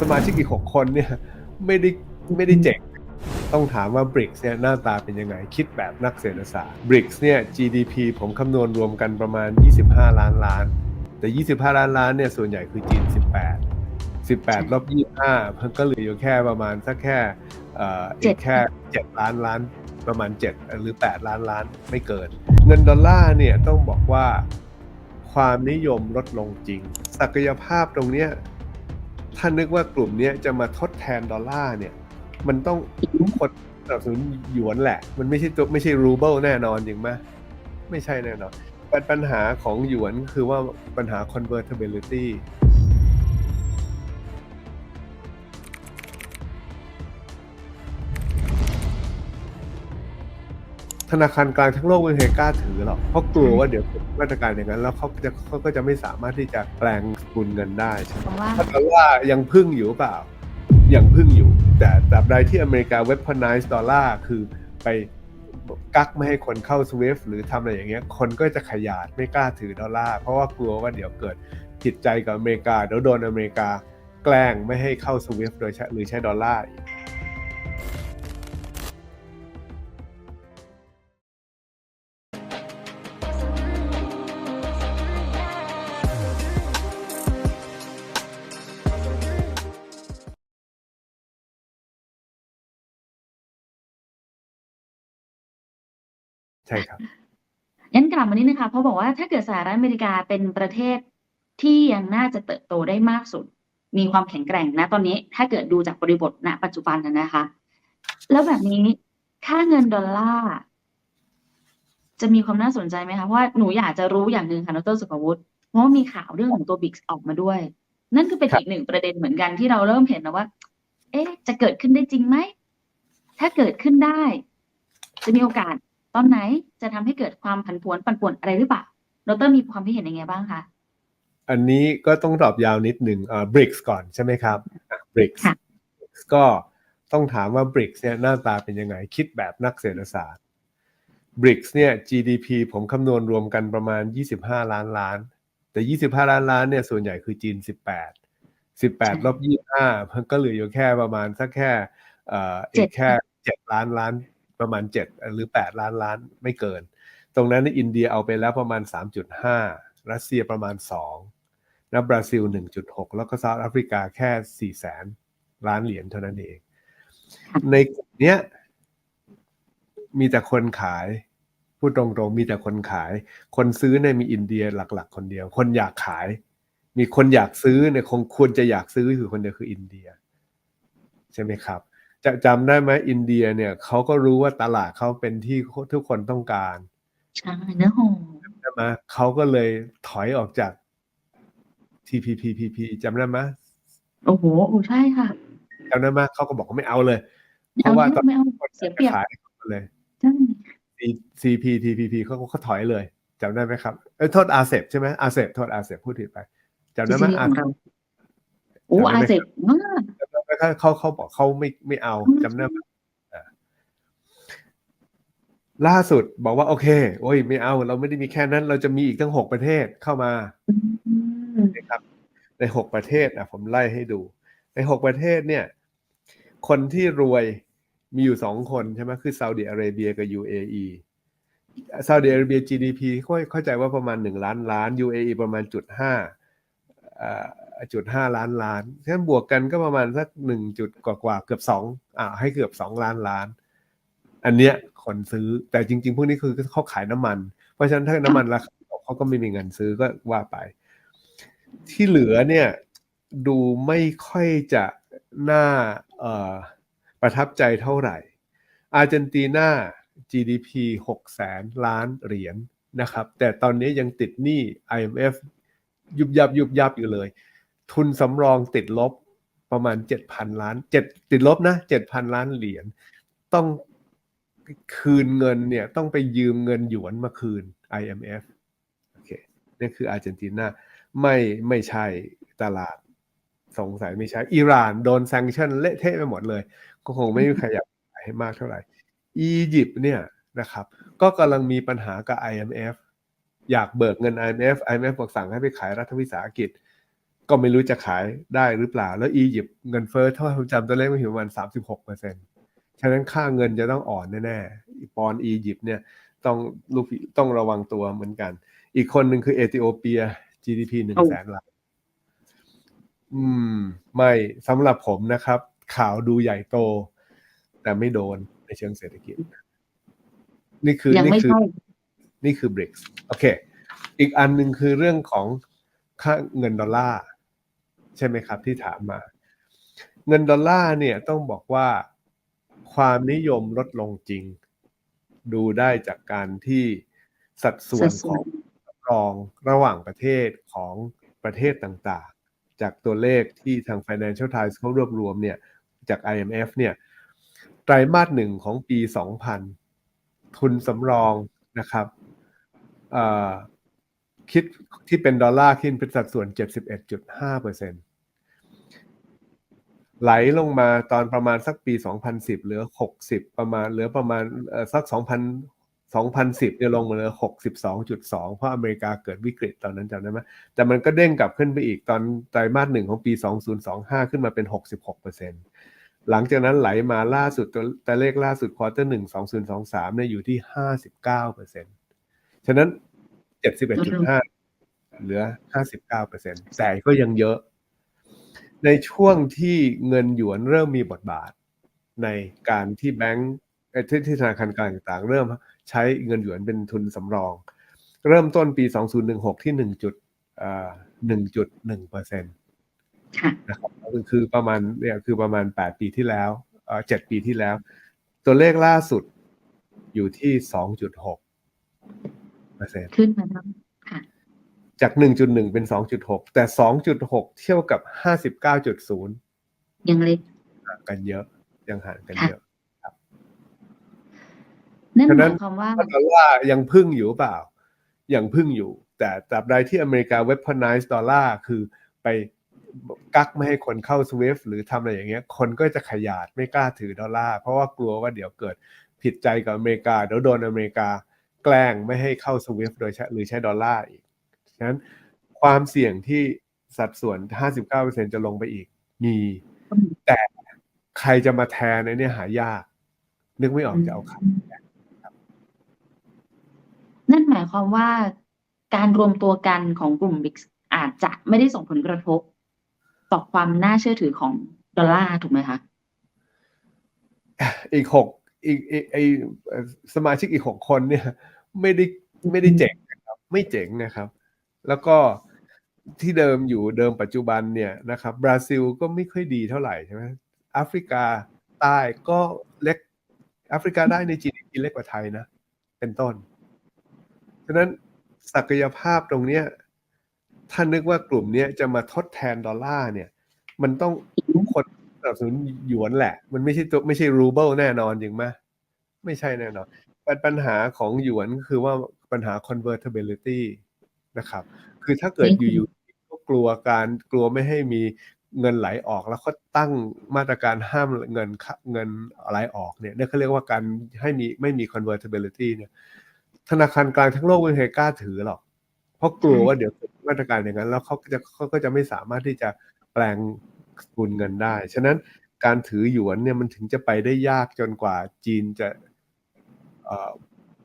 สมาชิกอีกหกคนเนี่ย ไม่ได้ไม่ได้เจ๋งต้องถามว่า BRICS เนี่ยหน้าตาเป็นยังไง คิดแบบนักเศรษฐศาสตร์ BRICS เนี่ย GDP ผมคำนวณรวมกันประมาณ 25 ล้านล้าน แต่ 25 ล้านล้านเนี่ยส่วนใหญ่คือจีน 18 18ลบ25มันก็เหลืออยู่แค่ประมาณสักแค่เอ่ออีกแค่ 7 ล้านล้านประมาณ 7 หรือ 8 ล้านล้านไม่เกิน เงินดอลลาร์เนี่ยต้องบอกว่าความนิยมลดลงจริง ศักยภาพตรงเนี้ย ถ้านึกว่ากลุ่มเนี้ยจะมาทดแทนดอลลาร์เนี่ย มันต้องทุกคนสนับสนุนหยวนแหละ มันไม่ใช่ตัวไม่ใช่รูเบิลแน่นอนจริงไหมไม่ใช่แน่นอนปัญปัญหาของหยวนคือว่าปัญหา convertibility ธนาคารกลางทั้งโลกไม่เคยกล้าถือหรอกเพราะกลัวว่าเดี๋ยวมาตรการอย่างนั้น แล้วเขาจะเขาก็จะไม่สามารถที่จะแปลงสกุลเงินได้ใช่ไหมเพราะว่าถ้าดอลลาร์ยังพึ่งอยู่หรือเปล่ายังพึ่งอยู่ แต่ตราบใดที่อเมริกา weaponize ดอลลาร์คือไปกักไม่ให้คนเข้า SWIFT หรือทำอะไรอย่างเงี้ย คนก็จะขยาดไม่กล้าถือดอลลาร์เพราะว่ากลัวว่าเดี๋ยวเกิดผิดใจกับอเมริกาเดี๋ยวโดนอเมริกาแกล้งไม่ให้เข้า SWIFT โดยใช้หรือใช้ดอลลาร์ ใช่ครับยันกลับมานิดนึงค่ะเพราะบอกว่าถ้าเกิดสหรัฐอเมริกาเป็นประเทศที่ยังน่าจะเติบโตได้มากสุด มีความแข็งแกร่งนะ ตอนนี้ถ้าเกิดดูจากบริบทณ ปัจจุบันนะนะคะ แล้วแบบนี้ค่าเงินดอลลาร์จะมีความน่าสนใจไหมคะเพราะว่าหนูอยากจะรู้อย่างหนึ่งค่ะดรสุภวุฒิเพราะว่ามีข่าวเรื่องของตัวบิ๊กออกมาด้วย นั่นก็เป็นครับอีกหนึ่งประเด็นเหมือนกันที่เราเริ่มเห็นนะว่า เอ๊ะ จะเกิดขึ้นได้จริงไหม ถ้าเกิดขึ้นได้ จะมีโอกาส ตอนไหนจะทำให้เกิดความผันผวนปั่นป่วนอะไรหรือเปล่าดรมีความคิดเห็นยังไงบ้างคะอันนี้ก็ต้องตอบยาวนิดหนึ่งอ่า BRICS ก่อนใช่ไหมครับอะ BRICS ค่ะก็ต้องถามว่า BRICS เนี่ยหน้าตาเป็นยังไงคิดแบบนักเศรษฐศาสตร์ BRICS เนี่ย GDP ผมคำนวณรวมกันประมาณ 25 ล้านล้าน แต่ 25 ล้านล้านเนี่ยส่วนใหญ่คือจีน 18 18ลบ25มันก็เหลืออยู่แค่ประมาณสักแค่เอ่ออีกแค่ 7 ล้านล้าน ประมาณ 7 หรือ 8 ล้านล้านไม่เกิน ตรงนั้นในอินเดียเอาไปแล้วประมาณ 3.5 รัสเซียประมาณ 2 แล้วบราซิล 1.6 แล้วก็ซาท์แอฟริกาแค่4แสนล้านเหรียญเท่านั้นเอง ในกลุ่มเนี้ยมีแต่คนขาย พูดตรงๆ มีแต่คนขาย คนซื้อเนี่ยมีอินเดียหลัก ๆ คนเดียว คนอยากขาย มีคนอยากซื้อเนี่ยคงควรจะอยากซื้อคือคนเดียวคืออินเดีย ใช่ไหมครับ จะจำได้ไหมอินเดียเนี่ยเขาก็รู้ว่าตลาดเขาเป็นที่ทุกคนต้องการใช่เนื้อหอมใช่ไหมเขาก็เลยถอยออกจาก TPPPP จำได้ไหมโอ้โหโอ้ใช่ค่ะจำได้ไหมเขาก็บอกว่าไม่เอาเลย เพเอาราะว่าไม่ตอนไม่เอาคนเสียเปรียบขายเขาเลยใช่ CPTPP เขาเขาถอยเลยจำได้ไหมครับเอ้ยโทษอาเซใช่ไหมอาเซโทษอาเซพูดผิดไปจำได้ไหม CCP อาของเราโอ้อาเซกมาก เขาเขาเขาบอกเขาไม่ไม่เอาอืมจำได้ไหมอ่าล่าสุดบอกว่าโอเค โอ้ยไม่เอา เราไม่ได้มีแค่นั้น เราจะมีอีกตั้งหกประเทศเข้ามาอืมนะครับ ในหกประเทศนะผมไล่ให้ดู ในหกประเทศเนี่ย คนที่รวยมีอยู่สองคนใช่ไหมคือซาอุดิอาระเบียกับ UAE ซาอุดิอาระเบีย GDP เข้าเข้าใจว่าประมาณหนึ่งล้านล้าน UAE ประมาณจุดห้า จุดห้าล้านล้านฉะนั้นบวกกันก็ประมาณสักหนึ่งจุดกว่ากว่าเกือบสองอ่าให้เกือบสองล้านล้าน อันเนี้ยคนซื้อแต่จริง ๆ พวกนี้คือเขาขายน้ำมัน เพราะฉะนั้นถ้าน้ำมันราคาตกเขาก็ไม่มีเงินซื้อก็ว่าไป ที่เหลือเนี่ยดูไม่ค่อยจะน่าเออประทับใจเท่าไหร่ อาร์เจนตินา GDP 6แสนล้านเหรียญนะครับ แต่ตอนนี้ยังติดหนี้ IMF ยุบยับยุบยับอยู่เลย ทุนสำรองติดลบประมาณ 7,000 ล้าน7ติดลบนะ7,000 ล้านเหรียญต้องคืนเงินเนี่ยต้องไปยืมเงินหยวนมาคืน IMF โอเคนี่คืออาร์เจนตินาไม่ไม่ใช่ตลาดสงสัยไม่ใช่อิหร่านโดนแซงชั่นเละเทะไปหมดเลย ก็คงไม่มีใครอยากขายให้มากเท่าไหร่ อียิปต์เนี่ยนะครับ ก็กำลังมีปัญหากับ IMF อยากเบิกเงิน IMF IMF บอกสั่งให้ไปขายรัฐวิสาหกิจ ก็ไม่รู้จะขายได้หรือเปล่า แล้วอียิปต์เงินเฟ้อถ้าผมจำตัวเลขไม่ผิดประมาณสามสิบหกเปอร์เซ็นฉะนั้นค่าเงินจะต้องอ่อนแน่ๆปอนด์อียิปต์เนี่ยต้องลูกต้องระวังตัวเหมือนกัน อีกคนหนึ่งคือเอธิโอเปีย GDP หนึ่งโอ้แสนล้านอืม ไม่สำหรับผมนะครับ ข่าวดูใหญ่โต แต่ไม่โดนในเชิงเศรษฐกิจ นี่คือยังนี่ไม่คือใช่นี่คือ BRICS โอเค อีกอันหนึ่งคือเรื่องของค่าเงินดอลลาร์ ใช่ไหมครับที่ถามมา เงินดอลลาร์เนี่ยต้องบอกว่าความนิยมลดลงจริง ดูได้จากการที่สัดส่วนสัดส่ของรองระหว่างประเทศของประเทศต่างๆ จากตัวเลขที่ทาง Financial Times เขารวบรวมเนี่ยจาก IMF เนี่ยไตรมาสหนึ่งของปี 2000 ทุนสำรองนะครับ คิดที่เป็นดอลลาร์คิดเป็นสัดส่วน 71.5เปอร์เซ็นต์ไหลลงมาตอนประมาณสักปี 2010 เหลือ 60 ประมาณเหลือประมาณสัก 2,000 2010เนี่ยลงมาเหลือ62.2 เพราะอเมริกาเกิดวิกฤตตอนนั้นจำได้ไหมแต่มันก็เด้งกลับขึ้นไปอีกตอนไตรมาสหนึ่งของปี 2025 ขึ้นมาเป็น 66เปอร์เซ็นต์หลังจากนั้นไหลมาล่าสุดตัวตัวเลขล่าสุดควอเตอร์หนึ่ง2023เนี่ยอยู่ที่ 59เปอร์ เซ็นต์ฉะนั้น71.5เหลือ59เปอร์เซ็นต์แต่ก็ยังเยอะ ในช่วงที่เงินหยวนเริ่มมีบทบาท ในการที่แบงก์เอ่อที่ที่ธนาคารกลางต่างๆ เริ่มใช้เงินหยวนเป็นทุนสำรอง เริ่มต้นปี 2016 ที่ 1. จุดเอ่อ1.1เปอร์เซ็นต์ค่ะนะครับก็คือประมาณเนี่ยคือประมาณ 8 ปีที่แล้วเอ่อ7ปีที่แล้ว ตัวเลขล่าสุดอยู่ที่ 2.6 เปอร์เซ็นต์ขึ้นมาแล้วค่ะ จาก1.1เป็น2.6แต่2.6เทียบกับ59.0ยังเล็กห่างกันเยอะ ยังห่างกันค่ะเยอะนั่นฉะหนั้มานยความว่าว่าดอลลาร์ยังพึ่งอยู่หรือเปล่า ยังพึ่งอยู่ แต่ตราบใดที่อเมริกา weaponize ดอลลาร์คือไปกักไม่ให้คนเข้า SWIFT หรือทำอะไรอย่างเงี้ย คนก็จะขยาดไม่กล้าถือดอลลาร์เพราะว่ากลัวว่าเดี๋ยวเกิดผิดใจกับอเมริกาเดี๋ยวโดนอเมริกา แกล้งไม่ให้เข้า SWIFT โดยใช้หรือใช้ดอลลาร์อีก ฉะนั้นความเสี่ยงที่สัดส่วน 59%จะลงไปอีก มีอืมแต่ใครจะมาแทนในเนี่ยหายาก นึกไม่ออกจะเอาใครนั่นหมายความว่าการรวมตัวกันของกลุ่ม BRICS อาจจะไม่ได้ส่งผลกระทบ ต่อความน่าเชื่อถือของดอลลาร์ถูกไหมคะ อีกหก อีกอีกไอเอ่อสมาชิกอีกหกคนเนี่ยไม่ได้ไม่ได้เจ๋งนะครับ ไม่เจ๋งนะครับ แล้วก็ที่เดิมอยู่เดิมปัจจุบันเนี่ยนะครับบราซิลก็ไม่ค่อยดีเท่าไหร่ใช่ไหมแอฟริกาใต้ก็เล็กแอฟริกาได้ใน GDP เล็กกว่าไทยนะ เป็นต้น ฉะนั้นศักยภาพตรงเนี้ยถ้านึกว่ากลุ่มเนี้ยจะมาทดแทนดอลลาร์เนี่ย มันต้องทุกคนส นับสนุนหยวนแหละ มันไม่ใช่ตัวไม่ใช่รูเบิลแน่นอนจริงไหมไม่ใช่แน่นอนปัญปัญหาของหยวนก็คือว่าปัญหา convertibility นะครับ คือถ้าเกิดอืมอยู่ๆก็กลัวการกลัวไม่ให้มีเงินไหลออกแล้วก็ตั้งมาตรการห้ามเงินเข้าเงินไหลออกเนี่ยเนี่ยเขาเรียกว่าการให้มีไม่มี convertibility เนี่ย ธนาคารกลางทั้งโลกไม่เคยกล้าถือหรอก เพราะกลัวว่าเดี๋ยวมาตรการอย่างนั้น แล้วเขาก็จะเขาก็จะไม่สามารถที่จะแปลง สกุลเงินได้ ฉะนั้นการถือหยวนเนี่ยมันถึงจะไปได้ยากจนกว่าจีนจะออ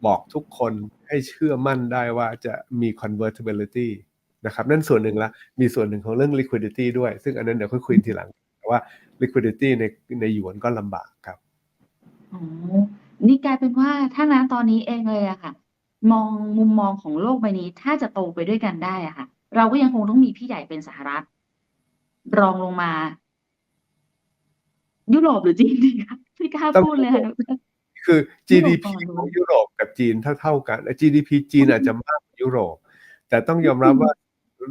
บอกทุกคนให้เชื่อมั่นได้ว่าจะมี convertibility นะครับนั่นส่วนหนึ่งละมีส่วนหนึ่งของเรื่อง liquidity ด้วย ซึ่งอันนั้นเดี๋ยวค่อยคุยทีหลัง แต่ว่า liquidity ในในหยวนก็ลำบากครับอ๋อนี่กลายเป็นว่าถ้านะตอนนี้เองเลยอะค่ะ มองมุมมองของโลกใบนี้ถ้าจะโตไปด้วยกันได้อะค่ะ เราก็ยังคงต้องมีพี่ใหญ่เป็นสหรัฐ รองลงมา ยุโรปหรือจีนดีคะไม่กล้าต้องพูดเลยค่ะดรคือยุโรป GDP ก่อนเลยของยุโรปกับจีนเท่าๆกัน GDP จีนอาจจะมากกว่ายุโรป แต่ต้องยอมรับว่า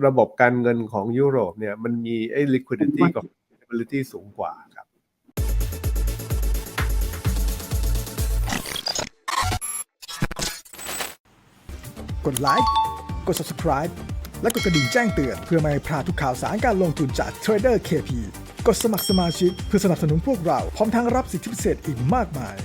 ระบบการเงินของยุโรปเนี่ย มันมีไอ้ liquidity กับ stability สูงกว่าครับกดไลค์ กด subscribe และกดกระดิ่งแจ้งเตือนเพื่อไม่พลาดทุกข่าวสารการลงทุนจาก Trader KP กดสมัครสมาชิกเพื่อสนับสนุนพวกเราพร้อมทั้งรับสิทธิพิเศษอีกมากมาย